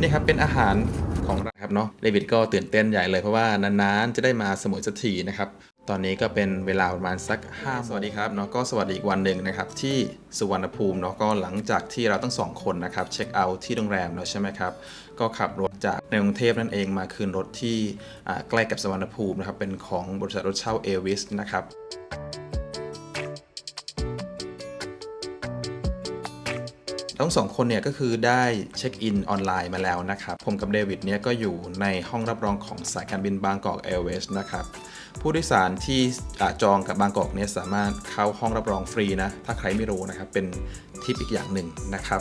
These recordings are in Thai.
นี่ครับเป็นอาหารของเราครับเนาะเดวิดก็ตื่นเต้นใหญ่เลยเพราะว่านานๆจะได้มาสมุยสักทีนะครับตอนนี้ก็เป็นเวลาประมาณสัก5สวัสดีครับเนาะก็สวัสดีอีกวันหนึ่งนะครับที่สุวรรณภูมิเนาะก็หลังจากที่เราทั้งสองคนนะครับเช็คเอาท์ที่โรงแรมแล้วใช่ไหมครับก็ขับรถจากในกรุงเทพนั่นเองมาคืนรถที่อ่าใกล้กับสุวรรณภูมินะครับเป็นของบริษัทรถเช่าเอวิสนะครับ ทั้งสองคนเนี่ยก็คือได้เช็คอินออนไลน์มาแล้วนะครับ ผมกับเดวิดเนี่ยก็อยู่ในห้องรับรองของสายการบินบางกอกแอร์เวย์นะครับ ผู้โดยสารที่อจองกับบางกอกเนี่ยสามารถเข้าห้องรับรองฟรีนะ ถ้าใครไม่รู้นะครับ เป็นทิปอีกอย่างหนึ่งนะครับ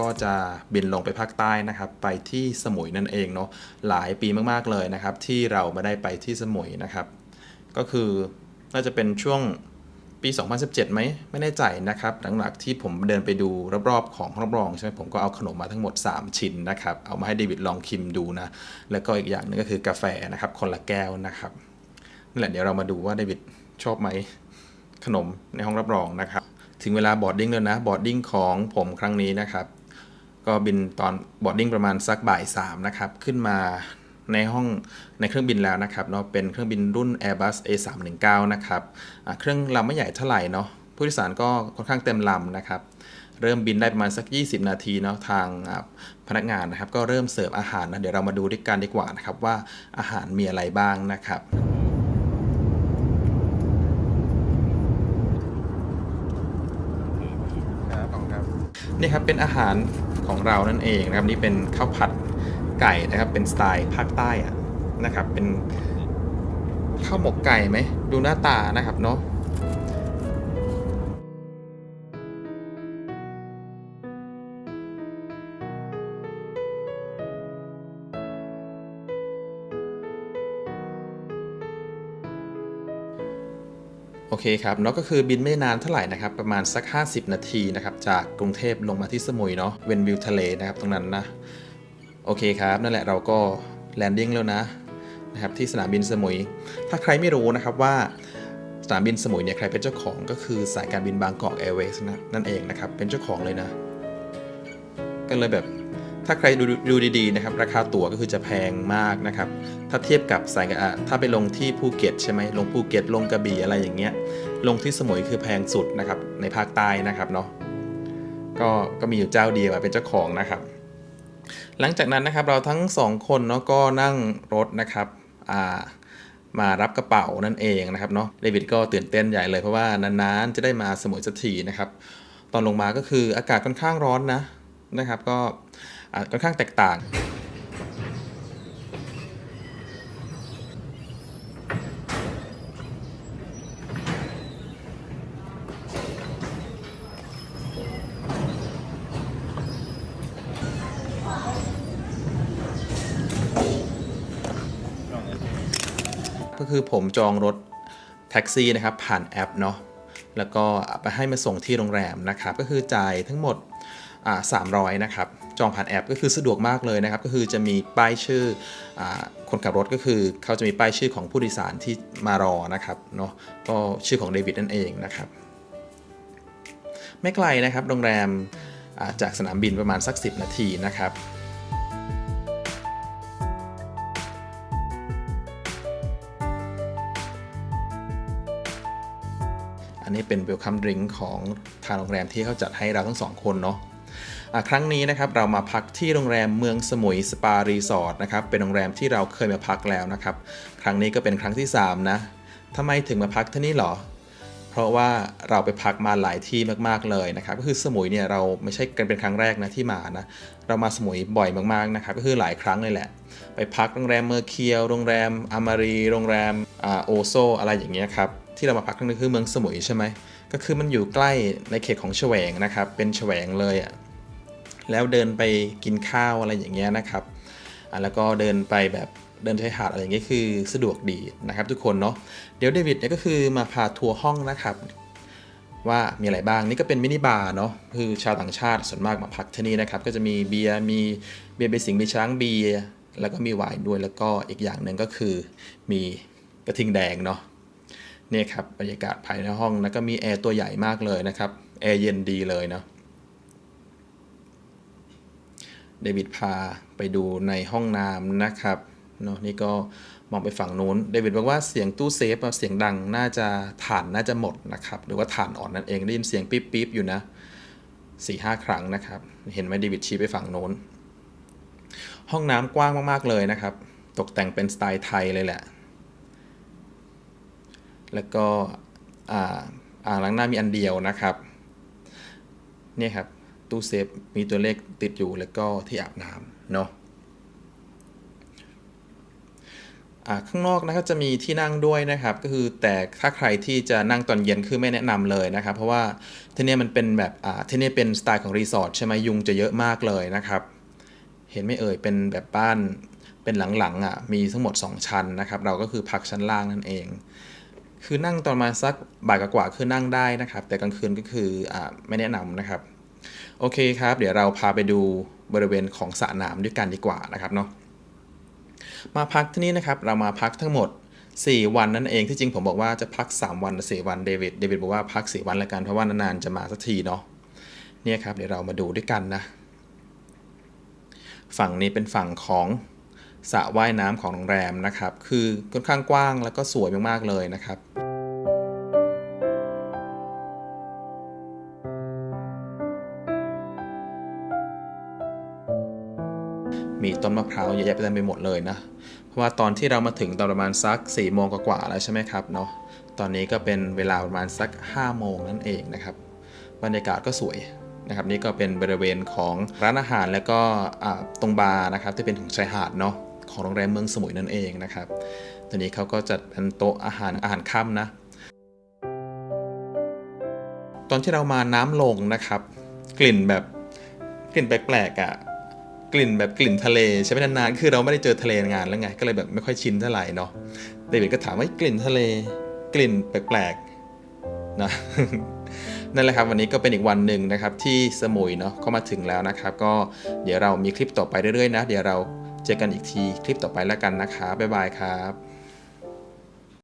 ก็จะบินลงไปภาคใต้นะครับ ไปที่สมุยนั่นเองเนาะหลายปีมากๆเลยนะครับ ที่เราไม่ได้ไปที่สมุยนะครับ ก็คือน่าจะเป็นช่วงปี 2017ไหมไม่แน่ใจนะครับ หลังจากที่ผมเดินไปดูรอบๆของห้องรับรองใช่ไหมผมก็เอาขนมมาทั้งหมด 3 ชิ้นนะครับ เอามาให้เดวิดลองชิมดูนะ แล้วก็อีกอย่างหนึงก็คือกาแฟนะครับคนละแก้วนะครับนั่นแหละเดี๋ยวเรามาดูว่าเดวิดชอบไหมขนมในห้องรับรองนะครับ ถึงเวลาบอร์ดดิ้งแล้วนะบอร์ดดิ้งของผมครั้งนี้นะครับ ก็บินตอนบอดดิ้งประมาณสักบ่ายสามนะครับขึ้นมาในห้องในเครื่องบินแล้วนะครับเนาะเป็นเครื่องบินรุ่น Airbus A319 นะครับเครื่องลำไม่ใหญ่เท่าไหร่เนาะผู้โดยสารก็ค่อนข้างเต็มลำนะครับเริ่มบินได้ประมาณสัก 20 นาทีเนาะทางพนักงานนะครับ ก็เริ่มเสิร์ฟอาหารนะเดี๋ยวเรามาดูด้วยกันดีกว่านะครับว่าอาหารมีอะไรบ้างนะครับขอบคุณครับ นี่ครับเป็นอาหารของเรานั่นเองนะครับนี่เป็นข้าวผัดไก่นะครับ เป็นสไตล์ภาคใต้อะนะครับ เป็นข้าวหมกไก่ไหมดูหน้าตานะครับเนาะ โอเคครับเนาะก็คือบินไม่นานเท่าไหร่นะครับ ประมาณสัก 50 นาทีนะครับ จากกรุงเทพลงมาที่สมุยเนาะเวนวิวทะเลนะครับตรงนั้นนะโอเคครับ นั่นแหละเราก็แลนดิ้งแล้วนะนะครับที่สนามบินสมุย ถ้าใครไม่รู้นะครับว่าสนามบินสมุยเนี่ยใครเป็นเจ้าของก็คือสายการบินบางกอกแอร์เวย์นะนั่นเองนะครับ เป็นเจ้าของเลยนะ ก็เลยแบบ ถ้าใครดูดูดีๆนะครับราคาตั๋วก็คือจะแพงมากนะครับ ถ้าเทียบกับสายอะถ้าไปลงที่ภูเก็ตใช่ไหมลงภูเก็ตลงกระบี่อะไรอย่างเงี้ย ลงที่สมุยคือแพงสุดนะครับในภาคใต้นะครับเนาะก็ก็มีอยู่เจ้าเดียวเป็นเจ้าของนะครับ หลังจากนั้นนะครับเราทั้งสองคนเนาะก็นั่งรถนะครับมารับกระเป๋านั่นเองนะครับเนาะเดวิดก็ตื่นเต้นใหญ่เลยเพราะว่านานๆจะได้มาสมุยสักทีนะครับ ตอนลงมาก็คืออากาศค่อนข้างร้อนนะนะครับ ก็ ค่อนข้างแตกต่างก็คือผมจองรถแท็กซี่นะครับผ่านแอปเนาะแล้วก็ไปให้มาส่งที่โรงแรมนะครับ ก็คือจ่ายทั้งหมด 300 นะครับ จองผ่านแอป ก็คือสะดวกมากเลยนะครับ ก็คือจะมีป้ายชื่ออคนขับรถก็คือเขาจะมีป้ายชื่อของผู้โดยสารที่มารอนะครับเนาะก็ชื่อของเดวิดนั่นเองนะครับ ไม่ไกลนะครับโรงแรมจากสนามบินประมาณสัก 10 นาทีนะครับอันนี้เป็น Welcome Drink ของทางโรงแรมที่เขาจัดให้เราทั้งสองคนเนาะ ครั้งนี้นะครับเรามาพักที่โรงแรมเมืองสมุยสปารีสอร์ทนะครับเป็นโรงแรมที่เราเคยมาพักแล้วนะครับ ครั้งนี้ก็เป็นครั้งที่ 3 นะทำไมถึงมาพักที่นี่หรอ เพราะว่าเราไปพักมาหลายที่มากๆเลยนะครับ ก็คือสมุยเนี่ยเราไม่ใช่กันเป็นครั้งแรกนะที่มานะ เรามาสมุยบ่อยมากๆนะครับ ก็คือหลายครั้งเลยแหละ ไปพักโรงแรมเมอร์เคียว โรงแรมอามารี โรงแรมอ่าโอโซอะไรอย่างเงี้ยครับ ที่เรามาพักครั้งนี้คือเมืองสมุยใช่ไหม ก็คือมันอยู่ใกล้ในเขตของแฉวงนะครับ เป็นแฉวงเลยอะ แล้วเดินไปกินข้าวอะไรอย่างเงี้ยนะครับแล้วก็เดินไปแบบเดินชายหาดอะไรอย่างเงี้ยคือสะดวกดีนะครับ ทุกคนเนาะเดี๋ยวเดวิดเนี่ยก็คือมาพาทัวร์ห้องนะครับ ว่ามีอะไรบ้างนี่ก็เป็นมินิบาร์เนาะคือชาวต่างชาติส่วนมากมาพักที่นี่นะครับ ก็จะมีเบียร์มีเบียร์เบสิงมีช้างเบียร์แล้วก็มีไวน์ด้วยแล้วก็อีกอย่างหนึ่งก็คือมีกระทิงแดงเนาะเนี่ยครับบรรยากาศภายในห้องแล้วก็มีแอร์ตัวใหญ่มากเลยนะครับแอร์เย็นดีเลยเนาะ เดวิดพาไปดูในห้องน้ำนะครับเนาะนี่ก็มองไปฝั่งนู้นเดวิดบอกว่าเสียงตู้เซฟเสียงดังน่าจะฐานน่าจะหมดนะครับหรือว่าฐานอ่อนนั่นเองได้ยินเสียงปิ๊บปิ๊บอยู่นะสี่ห้าครั้งนะครับ เห็นไหมเดวิดชี้ไปฝั่งโน้น ห้องน้ำกว้างมากๆเลยนะครับ ตกแต่งเป็นสไตล์ไทยเลยแหละ แล้วก็อ่าอ่างล้างหน้ามีอันเดียวนะครับ เนี่ยครับ ตู้เซฟมีตัวเลขติดอยู่แล้วก็ที่อาบน้ำเนาะข้างนอกนะครับจะมีที่นั่งด้วยนะครับ ก็คือแต่ถ้าใครที่จะนั่งตอนเย็นคือไม่แนะนำเลยนะครับ เพราะว่าที่นี่มันเป็นแบบที่นี่เป็นสไตล์ของรีสอร์ทใช่ไหมยุงจะเยอะมากเลยนะครับ เห็นไม่เอ่ยเป็นแบบบ้านเป็นหลังๆอะมีทั้งหมด 2 ชั้นนะครับ เราก็คือพักชั้นล่างนั่นเอง คือนั่งตอนมาสักบ่ายกว่าๆคือนั่งได้นะครับ แต่กลางคืนก็คืออไม่แนะนำนะครับ โอเคครับ เดี๋ยวเราพาไปดูบริเวณของสระน้ำด้วยกันดีกว่านะครับเนาะมาพักที่นี่นะครับเรามาพักทั้งหมด 4 วันนั่นเองที่จริงผมบอกว่าจะพัก 3 วันหรือ4วันเดวิดเดวิดบอกว่าพัก 4 วันละกันเพราะว่านานๆจะมาสักทีเนาะเนี่ยครับเดี๋ยวเรามาดูด้วยกันนะฝั่งนี้เป็นฝั่งของสระว่ายน้ำของโรงแรมนะครับ คือค่อนข้างกว้างแล้วก็สวยมากๆเลยนะครับ มีต้นมะพร้าวเยอะแยะไปเต็มไปหมดเลยนะ เพราะว่าตอนที่เรามาถึงตอนประมาณสัก4ี่โมงกว่าๆแล้วใช่ไหมครับเนาะ ตอนนี้ก็เป็นเวลาประมาณสัก5้าโมงนั่นเองนะครับ บรรยากาศก็สวยนะครับนี่ก็เป็นบริเวณของร้านอาหารแล้วก็ตรงบาร์นะครับที่เป็นของชายหาดเนาะของโรงแรมเมืองสมุยนั่นเองนะครับตอนนี้เขาก็จัดเป็นโต๊ะอาหารอาหารค่ำนะ ตอนที่เรามาน้ำลงนะครับ กลิ่นแบบกลิ่นแปลกๆอะ่ะ กลิ่นแบบกลิ่นทะเลใช่ไหมนานๆคือเราไม่ได้เจอทะเลงานแล้วไง ก็เลยแบบไม่ค่อยชินเท่าไหร่เนาะเดวิดก็ถามว่ากลิ่นทะเล กลิ่นแปลกๆนะนั่นแหละครับวันนี้ก็เป็นอีกวันหนึ่งนะครับที่สมุยเนาะก็มาถึงแล้วนะครับ ก็เดี๋ยวเรามีคลิปต่อไปเรื่อยๆนะ เดี๋ยวเราเจอกันอีกทีคลิปต่อไปแล้วกันนะครับบ๊ายบายครับ